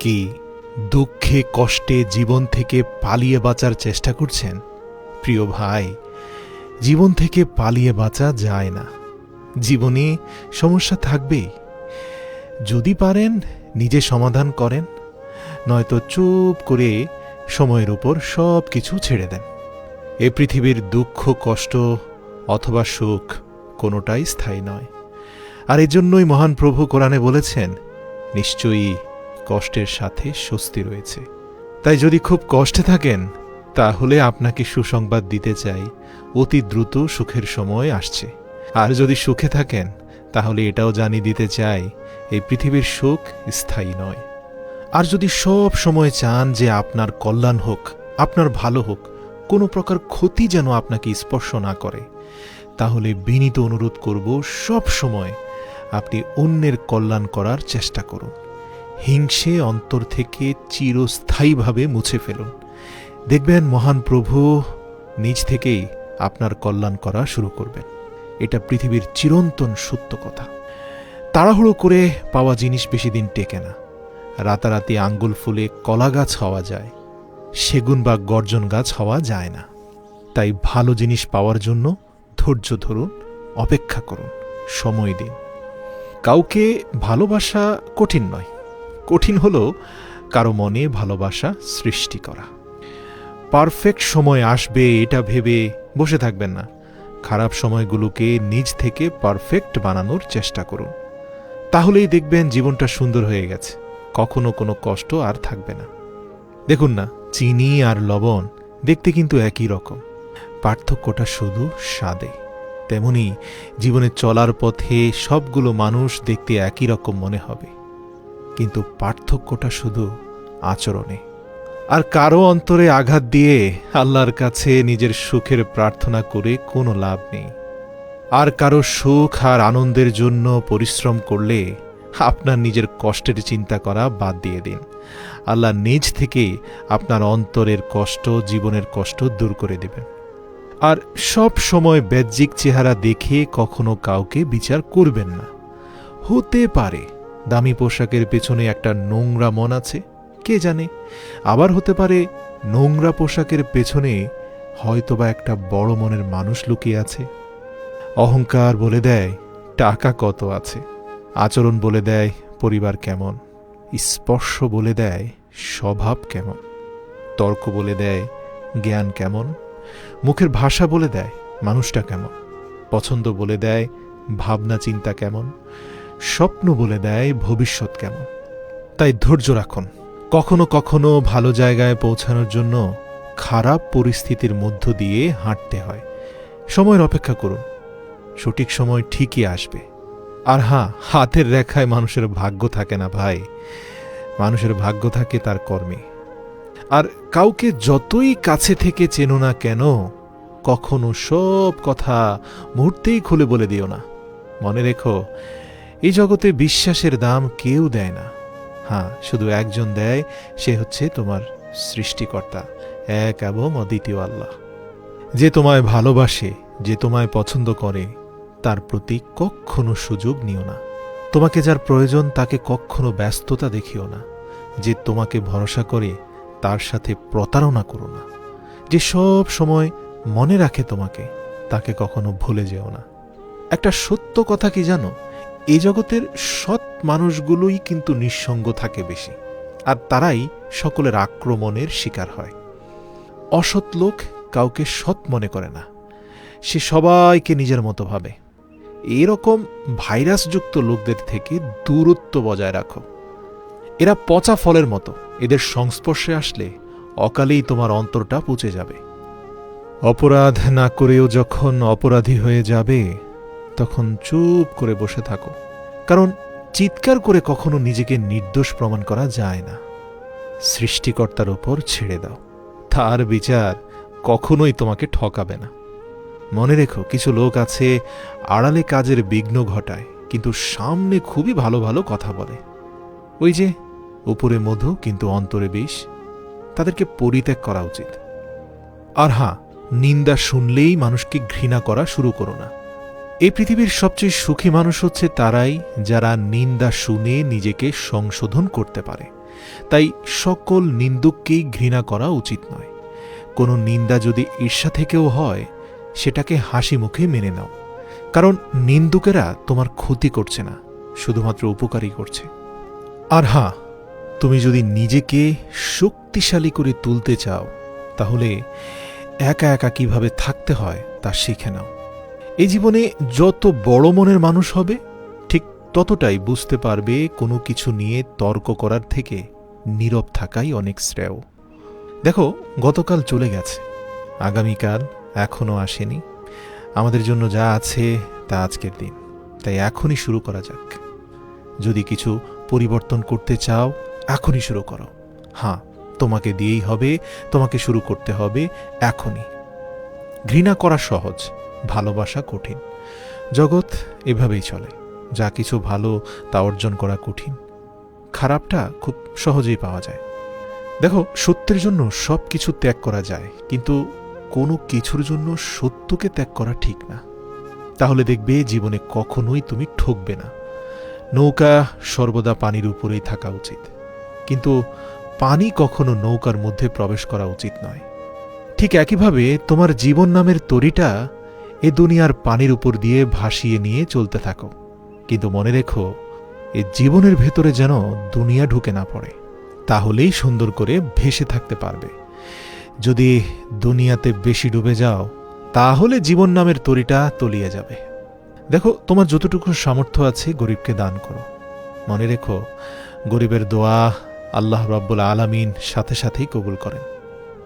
কি দুঃখে কষ্টে জীবন থেকে পালিয়ে বাঁচার চেষ্টা করছেন? প্রিয় ভাই, জীবন থেকে পালিয়ে বাঁচা যায় না। জীবনে সমস্যা থাকবেই। যদি পারেন, নিজে সমাধান করেন। নয়তো চুপ করে সময়ের উপর সব কিছু ছেড়ে দেন। এ পৃথিবীর দুঃখ, কষ্ট অথবা সুখ কোনোটাই স্থায়ী নয়। আর এজন্যই মহান প্রভু কোরআনে বলেছেন, নিশ্চয়ই কষ্টের সাথে স্বস্তি রয়েছে। তাই যদি খুব কষ্টে থাকেন, তাহলে আপনাকে সুসংবাদ দিতে চাই, অতি দ্রুত সুখের সময় আসছে। আর যদি সুখে থাকেন, তাহলে এটাও জানিয়ে দিতে চাই, এই পৃথিবীর সুখ স্থায়ী নয়। আর যদি সব সময় চান যে আপনার কল্যাণ হোক, আপনার ভালো হোক, কোনো প্রকার ক্ষতি যেন আপনাকে স্পর্শ না করে, তাহলে বিনীত অনুরোধ করব সব সময় আপনি অন্যের কল্যাণ করার চেষ্টা করুন। হিংসে অন্তর থেকে চিরস্থায়ীভাবে মুছে ফেলুন। দেখবেন মহান প্রভু নিজ থেকেই আপনার কল্যাণ করা শুরু করবেন। এটা পৃথিবীর চিরন্তন সত্য কথা। তাড়াহুড়ো করে পাওয়া জিনিস বেশি দিন টেকে না। রাতারাতি আঙ্গুল ফুলে কলা গাছ হওয়া যায়, সেগুন বা গর্জন গাছ হওয়া যায় না। তাই ভালো জিনিস পাওয়ার জন্য ধৈর্য ধরুন, অপেক্ষা করুন, সময় দিন। কাউকে ভালোবাসা কঠিন নয় কঠিন হলো কারও মনে ভালোবাসা সৃষ্টি করা। পারফেক্ট সময় আসবে, এটা ভেবে বসে থাকবেন না। খারাপ সময়গুলোকে নিজ থেকে পারফেক্ট বানানোর চেষ্টা করুন। তাহলেই দেখবেন জীবনটা সুন্দর হয়ে গেছে। কখনো কোনো কষ্ট আর থাকবে না। দেখুন না, চিনি আর লবণ দেখতে কিন্তু একই রকম। পার্থক্যটা শুধু স্বাদে। তেমনি জীবনে চলার পথে সবগুলো মানুষ দেখতে একই রকম মনে হবে। কিন্তু পার্থক্যটা শুধু আচরণে। আর কারও অন্তরে আঘাত দিয়ে আল্লাহর কাছে নিজের সুখের প্রার্থনা করে কোনো লাভ নেই। আর কারও সুখ আর আনন্দের জন্য পরিশ্রম করলে আপনার নিজের কষ্টের চিন্তা করা বাদ দিয়ে দিন। আল্লাহ নিজ থেকেই আপনার অন্তরের কষ্ট, জীবনের কষ্ট দূর করে দেবেন। আর সব সময় ব্যাহ্যিক চেহারা দেখে কখনো কাউকে বিচার করবেন না। হতে পারে দামি পোশাকের পেছনে একটা নোংরা মন আছে, কে জানে? আবার হতে পারে নোংরা পোশাকের পেছনে হয়তোবা একটা বড় মনের মানুষ লুকিয়ে আছে। অহংকার বলে দেয়, টাকা কত আছে? আচরণ বলে দেয়, পরিবার কেমন? স্পর্শ বলে দেয়, স্বভাব কেমন? তর্ক বলে দেয়, জ্ঞান কেমন? মুখের ভাষা বলে দেয়, মানুষটা কেমন? পছন্দ বলে দেয় ভাবনা চিন্তা কেমন? স্বপ্ন বলে দেয় ভবিষ্যৎ কেমন। তাই ধৈর্য রাখুন। কখনো কখনো ভালো জায়গায় পৌঁছানোর জন্য খারাপ পরিস্থিতির মধ্য দিয়ে হাঁটতে হয়। সময়ের অপেক্ষা করুন। সঠিক সময় ঠিকই আসবে। আর হ্যাঁ হাতের রেখায় মানুষের ভাগ্য থাকে না ভাই। মানুষের ভাগ্য থাকে তার কর্মে। আর কাউকে যতই কাছে থেকে চেনো না কেন, কখনো সব কথা মুহূর্তেই খুলে বলে দিও না। মনে রেখো এই জগতে বিশ্বাসের দাম কেউ দেয় না। হ্যাঁ শুধু একজন দেয়, সে হচ্ছে তোমার সৃষ্টিকর্তা, এক এবং অদ্বিতীয় আল্লাহ। যে তোমায় ভালোবাসে, যে তোমায় পছন্দ করে, তার প্রতি কখনো সুযোগ নিও না। তোমাকে যার প্রয়োজন, তাকে কখনো ব্যস্ততা দেখিও না। যে তোমাকে ভরসা করে, তার সাথে প্রতারণা করো না। যে সব সময় মনে রাখে তোমাকে, তাকে কখনো ভুলে যেও না। একটা সত্য কথা কি জানো? এই জগতের সৎ মানুষগুলোই কিন্তু নিঃসঙ্গ থাকে বেশি, আর তারাই সকলের আক্রমণের শিকার হয়। অসৎ লোক কাউকে সৎ মনে করে না, সে সবাইকে নিজের মতো ভাবে। এরকম ভাইরাসযুক্ত লোকদের থেকে দূরত্ব বজায় রাখো। এরা পচা ফলের মতো, এদের সংস্পর্শে আসলে অকালেই তোমার অন্তরটা পচে যাবে। অপরাধ না করেও যখন অপরাধী হয়ে যাবে তখন চুপ করে বসে থাকো। কারণ চিৎকার করে কখনো নিজেকে নির্দোষ প্রমাণ করা যায় না। সৃষ্টিকর্তার ওপর ছেড়ে দাও। তার বিচার কখনোই তোমাকে ঠকাবে না। মনে রেখো, কিছু লোক আছে আড়ালে কাজের বিঘ্ন ঘটায়, কিন্তু সামনে খুবই ভালো ভালো কথা বলে। ওই যে, উপরে মধু, কিন্তু অন্তরে বিষ। তাদেরকে পরিত্যাগ করা উচিত। আর হ্যাঁ নিন্দা শুনলেই মানুষকে ঘৃণা করা শুরু করো না। এই পৃথিবীর সবচেয়ে সুখী মানুষ হচ্ছে তারাই যারা নিন্দা শুনে নিজেকে সংশোধন করতে পারে। তাই সকল নিন্দুককেই ঘৃণা করা উচিত নয়। কোনো নিন্দা যদি ঈর্ষা থেকেও হয়, সেটাকে হাসি মুখে মেনে নাও। কারণ নিন্দুকেরা তোমার ক্ষতি করছে না, শুধুমাত্র উপকারই করছে। আর হ্যাঁ তুমি যদি নিজেকে শক্তিশালী করে তুলতে চাও, তাহলে একা একা কীভাবে থাকতে হয় তা শিখে নাও। এই জীবনে যত বড় মনের মানুষ হবে, ঠিক ততটাই বুঝতে পারবে কোনো কিছু নিয়ে তর্ক করার থেকে নীরব থাকাই অনেক শ্রেয়। দেখো, গতকাল চলে গেছে, আগামীকাল এখনও আসেনি। আমাদের জন্য যা আছে তা আজকের দিন। তাই এখনই শুরু করা যাক। যদি কিছু পরিবর্তন করতে চাও, এখনই শুরু করো। হ্যাঁ তোমাকে দিয়েই হবে, তোমাকে শুরু করতে হবে এখনই। ঘৃণা করা সহজ। ভালোবাসা কঠিন। জগৎ এভাবেই চলে, যা কিছু ভালো তা অর্জন করা কঠিন। খারাপটা খুব সহজেই পাওয়া যায়। দেখো, সত্যের জন্য সব কিছু ত্যাগ করা যায়, কিন্তু কোনো কিছুর জন্য সত্যকে ত্যাগ করা ঠিক না। তাহলে দেখবে জীবনে কখনোই তুমি ঠকবে না। নৌকা সর্বদা পানির উপরেই থাকা উচিত। কিন্তু পানি কখনো নৌকার মধ্যে প্রবেশ করা উচিত নয়। ঠিক একইভাবে তোমার জীবন নামের তরিটা এ দুনিয়ার পানির উপর দিয়ে ভাসিয়ে নিয়ে চলতে থাকো। কিন্তু মনে রেখো, এ জীবনের ভেতরে যেন দুনিয়া ঢুকে না পড়ে। তাহলেই সুন্দর করে ভেসে থাকতে পারবে। যদি দুনিয়াতে বেশি ডুবে যাও, তাহলে জীবন নামের তরিটা তলিয়ে যাবে। দেখো, তোমার যতটুকু সামর্থ্য আছে গরিবকে দান করো। মনে রেখো, গরিবের দোয়া আল্লাহ রব্বুল আলামিন সাথে সাথেই কবুল করেন।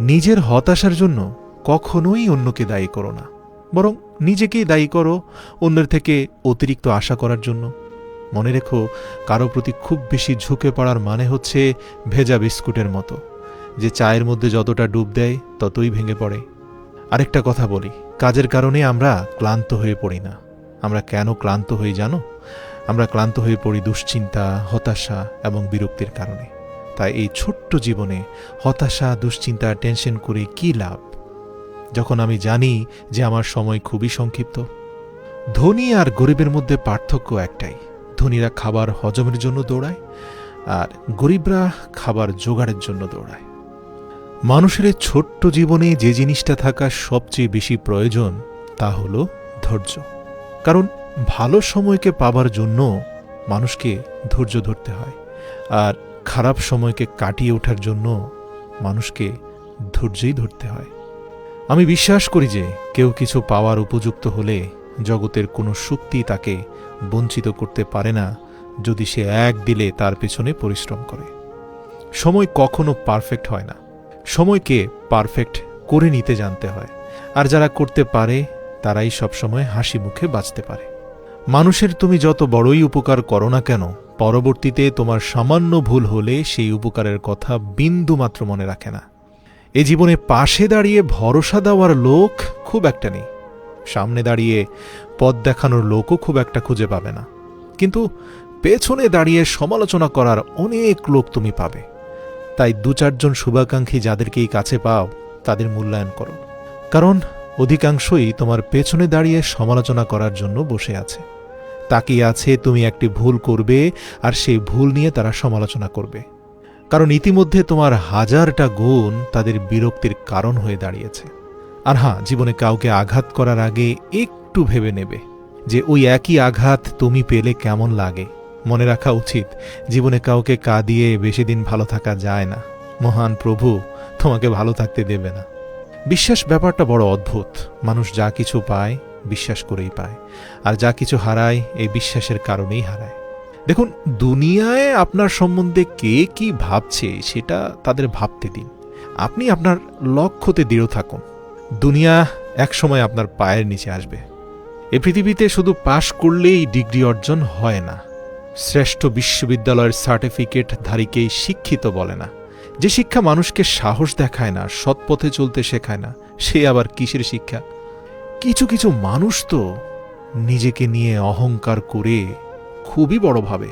নিজের হতাশার জন্য কখনোই অন্যকে দায়ী করো না। বরং নিজেকেই দায়ী করো অন্যের থেকে অতিরিক্ত আশা করার জন্য। মনে রেখো, কারও প্রতি খুব বেশি ঝুঁকে পড়ার মানে হচ্ছে ভেজা বিস্কুটের মতো। যে চায়ের মধ্যে যতটা ডুব দেয়, ততই ভেঙে পড়ে। আরেকটা কথা বলি, কাজের কারণে আমরা ক্লান্ত হয়ে পড়ি না। আমরা কেন ক্লান্ত হয়ে জানো? আমরা ক্লান্ত হয়ে পড়ি দুশ্চিন্তা, হতাশা এবং বিরক্তির কারণে। তাই এই ছোট্ট জীবনে হতাশা, দুশ্চিন্তা, টেনশন করে কি লাভ? যখন আমি জানি যে আমার সময় খুবই সংক্ষিপ্ত, ধনী আর গরিবের মধ্যে পার্থক্য একটাই। ধনীরা খাবার হজমের জন্য দৌড়ায়, আর গরিবরা খাবার জোগাড়ের জন্য দৌড়ায়। মানুষের ছোট্ট জীবনে যে জিনিসটা থাকা সবচেয়ে বেশি প্রয়োজন, তা হল ধৈর্য। কারণ ভালো সময়কে পাবার জন্য মানুষকে ধৈর্য ধরতে হয়, আর খারাপ সময়কে কাটিয়ে ওঠার জন্য মানুষকে ধৈর্যই ধরতে হয়। আমি বিশ্বাস করি যে কেউ কিছু পাওয়ার উপযুক্ত হলে জগতের কোনো শক্তি তাকে বঞ্চিত করতে পারে না যদি সে এক দিলে তার পেছনে পরিশ্রম করে। সময় কখনো পারফেক্ট হয় না। সময়কে পারফেক্ট করে নিতে জানতে হয়। আর যারা করতে পারে, তারাই সবসময় হাসি মুখে বাঁচতে পারে। মানুষের তুমি যত বড়ই উপকার করো না কেন, পরবর্তীতে তোমার সামান্য ভুল হলে সেই উপকারের কথা বিন্দু মাত্র মনে রাখে না। এ জীবনে পাশে দাঁড়িয়ে ভরসা দেওয়ার লোক খুব একটা নেই। সামনে দাঁড়িয়ে পথ দেখানোর লোকও খুব একটা খুঁজে পাবে না। কিন্তু পেছনে দাঁড়িয়ে সমালোচনা করার অনেক লোক তুমি পাবে। তাই দু চারজন শুভাকাঙ্ক্ষী যাদেরকেই কাছে পাও, তাদের মূল্যায়ন করো। কারণ অধিকাংশই তোমার পেছনে দাঁড়িয়ে সমালোচনা করার জন্য বসে আছে। তাকিয়ে আছে তুমি একটি ভুল করবে আর সেই ভুল নিয়ে তারা সমালোচনা করবে। কারণ ইতিমধ্যে তোমার হাজারটা গুণ তাদের বিরক্তির কারণ হয়ে দাঁড়িয়েছে। আর হ্যাঁ জীবনে কাউকে আঘাত করার আগে একটু ভেবে নেবে যে ওই একই আঘাত তুমি পেলে কেমন লাগে। মনে রাখা উচিত, জীবনে কাউকে কাঁদিয়ে বেশি দিন ভালো থাকা যায় না। মহান প্রভু, তোমাকে ভালো থাকতে দেবে না। বিশ্বাস ব্যাপারটা বড় অদ্ভুত। মানুষ যা কিছু পায়, বিশ্বাস করেই পায়। আর যা কিছু হারায়, এই বিশ্বাসের কারণেই হারায়। দেখুন, দুনিয়ায় আপনার সম্বন্ধে কে কি ভাবছে সেটা তাদের ভাবতে দিন। আপনি আপনার লক্ষ্যতে দৃঢ় থাকুন। দুনিয়া একসময় আপনার পায়ের নিচে আসবে। এ পৃথিবীতে শুধু পাশ করলেই ডিগ্রি অর্জন হয় না। শ্রেষ্ঠ বিশ্ববিদ্যালয়ের সার্টিফিকেট ধারীকেই শিক্ষিত বলে না। যে শিক্ষা মানুষকে সাহস দেখায় না, সৎ পথে চলতে শেখায় না, সে আবার কিসের শিক্ষা? কিছু কিছু মানুষ তো নিজেকে নিয়ে অহংকার করে খুবই বড় ভাবে।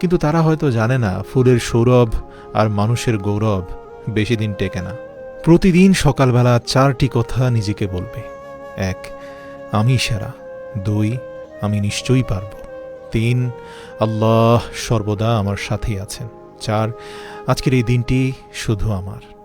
কিন্তু তারা হয়তো জানে না, ফুলের সৌরভ আর মানুষের গৌরব বেশি দিন টেকে না। প্রতিদিন সকালবেলা চারটি কথা নিজেকে বলবে। এক, আমি সেরা। দুই, আমি নিশ্চয়ই পারব। তিন, আল্লাহ সর্বদা আমার সাথেই আছেন। চার, আজকের এই দিনটি শুধু আমার।